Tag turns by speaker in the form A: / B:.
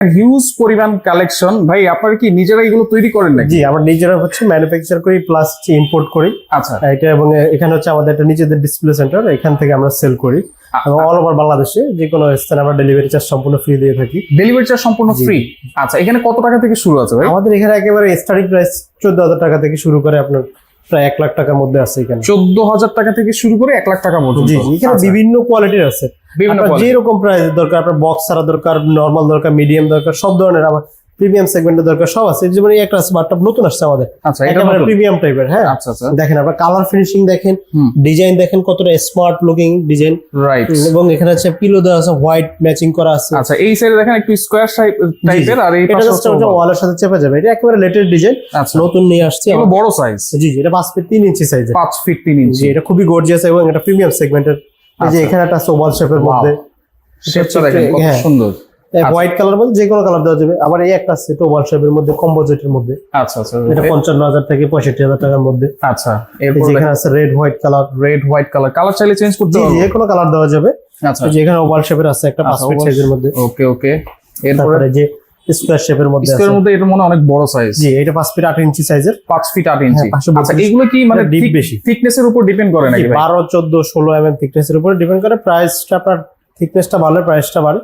A: Huge পরিমাণ collection ভাই আপনারা কি নিজেরা এগুলো তৈরি করেন নাকি?
B: জি আমরা নিজেরা হচ্ছে ম্যানুফ্যাকচার করি প্লাস ইম্পোর্ট করি।
A: আচ্ছা।
B: এটা এবং এখানে হচ্ছে আমাদের একটা নিজেদের ডিসপ্লে সেন্টার এখান থেকে আমরা সেল করি। এবং অল ওভার বাংলাদেশে যে কোনো স্থানে আমরা ডেলিভারি চার্জ সম্পূর্ণ ফ্রি দিয়ে থাকি।
A: ডেলিভারি চার্জ সম্পূর্ণ ফ্রি আচ্ছা এখানে কত টাকা থেকে শুরু আছে ভাই?
B: আমাদের এখানে একেবারে স্টার্টিং প্রাইস চোদ্দ হাজার টাকা থেকে শুরু করে আপনার প্রায় এক লাখ টাকার মধ্যে আছে এখানে।
A: চোদ্দ হাজার টাকা থেকে শুরু করে এক লাখ টাকা মধ্যে
B: জি এখানে
A: আচ্ছা,
B: বিভিন্ন কোয়ালিটির আছে।
A: বিভিন্ন
B: যেরকম প্রাইস দরকার আপনার বক্স ছাড়া দরকার নর্মাল দরকার মিডিয়াম দরকার সব ধরনের আবার প্রিমিয়াম সেগমেন্টের দরকার সব আছে। যেমন এই একটা স্মার্টআপ নতুন আসছে আমাদের।
A: আচ্ছা এটা
B: একেবারে। প্রিমিয়াম টাইপের হ্যাঁ?
A: আচ্ছা আচ্ছা।
B: দেখেন আপনার কালার ফিনিশিং দেখেন ডিজাইন দেখেন কতটা স্মার্ট লুকিং ডিজাইন
A: রাইট
B: এবং এখানে আছে পিলো দেওয়া আছে হোয়াইট ম্যাচিং করা আছে।
A: আচ্ছা এই সাইডে দেখেন একটু স্কোয়ার টাইপের আর এই পাশে হচ্ছে
B: ওয়ালের সাথে চেপে যাবে। এটা একেবারে লেটেস্ট ডিজাইন
A: আচ্ছা।
B: নতুন নিয়ে আসছে।
A: এগুলো বড় সাইজ
B: জি জি এটা পাঁচ ফিট তিন ইঞ্চি সাইজের
A: পাঁচ ফিট তিন
B: জি
A: ইঞ্চি
B: এটা খুবই গর্জিয়াস এবং এটা প্রিমিয়াম সেগমেন্টের এই যে
A: আচ্ছা।
B: এখানে একটা সোবাল শেপের মধ্যে।
A: শেপটা দেখেন কত
B: হ্যাঁ।
A: সুন্দর।
B: হোয়াইট কালার মধ্যে যে কোনো কালার দেওয়া যাবে। আবার এই একটা আছে ওভাল শেপের মধ্যে কম্পোজিটের মধ্যে।
A: আচ্ছা আচ্ছা।
B: এটা পঞ্চান্ন হাজার থেকে পঁয়ষট্টি হাজার টাকার মধ্যে।
A: আচ্ছা এরপর
B: এখানে আছে red white colour
A: red white colour colour চাইলে চেঞ্জ করতে
B: জি যে কোনো কালার দেওয়া যাবে।
A: আচ্ছা।
B: এই যে এখানে ওভাল শেপের আছে একটা পাঁচ
A: আচ্ছা,
B: ফিট সাইজের মধ্যে।
A: ওকে ওকে এরপরে?
B: যে স্কোয়ার শেপের মধ্যে আছে।
A: স্কোয়ার মধ্যে এটা মনে হয় অনেক বড় সাইজ
B: জি এটা পাঁচ ফিট আট ইঞ্চি সাইজের
A: পাঁচ ফিট আট ইঞ্চি।
B: হ্যাঁ,
A: আচ্ছা এগুলো কি মানে
B: deep বেশি।
A: থিকনেস এর উপর ডিপেন্ড করে নাকি ভাই?
B: বারো চোদ্দ ষোলো এম এম থিকনেসের উপরে ডিপেন্ড করে। প্রাইসটা আপনার থিকনেসটা ভালো প্রাইসটা বাড়ে।